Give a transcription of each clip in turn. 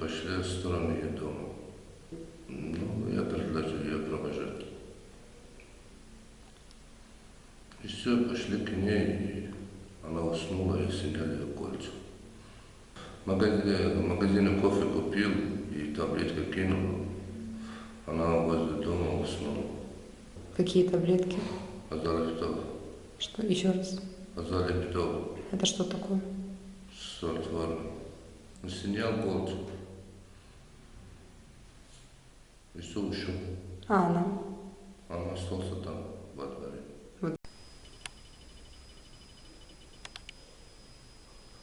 сейчас стороны ее дома. Ну, я предложил ее провожать. И все, пошли к ней, и она уснула, и сняли ее кольца. В магазине, в магазине кофе купил и таблетки кинул. Она возле дома уснула. Какие таблетки? Азалептол. Что еще раз? Азалептол. Это что такое? Он снял кольца. И все ушел. А, она. Он остался там, во дворе.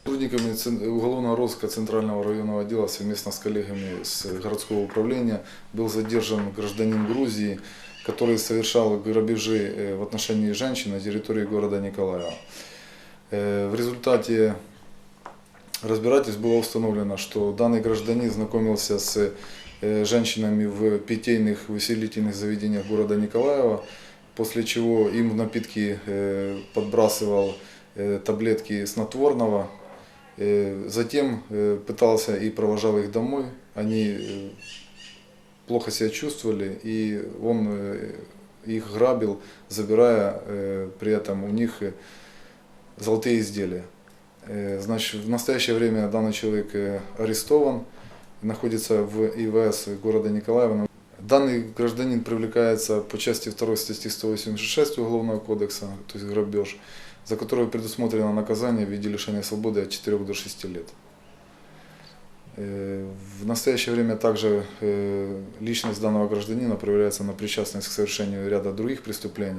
Сотрудниками Цен- уголовного розыска Центрального районного отдела совместно с коллегами с городского управления был задержан гражданин Грузии, который совершал грабежи э, в отношении женщин на территории города Николаева. Э, В результате разбирательств было установлено, что данный гражданин знакомился с женщинами в питейных увеселительных заведениях города Николаева, после чего им в напитки э, подбрасывал э, таблетки снотворного, Э, Затем э, пытался и провожал их домой. Они э, плохо себя чувствовали, и он э, их грабил, забирая э, при этом у них э, золотые изделия. Э, Значит, в настоящее время данный человек э, арестован, находится в ИВС города Николаева. Данный гражданин привлекается по части 2 статьи 186 Уголовного кодекса, то есть грабеж, за которую предусмотрено наказание в виде лишения свободы от 4 до 6 лет. Э, В настоящее время также э, личность данного гражданина проверяется на причастность к совершению ряда других преступлений.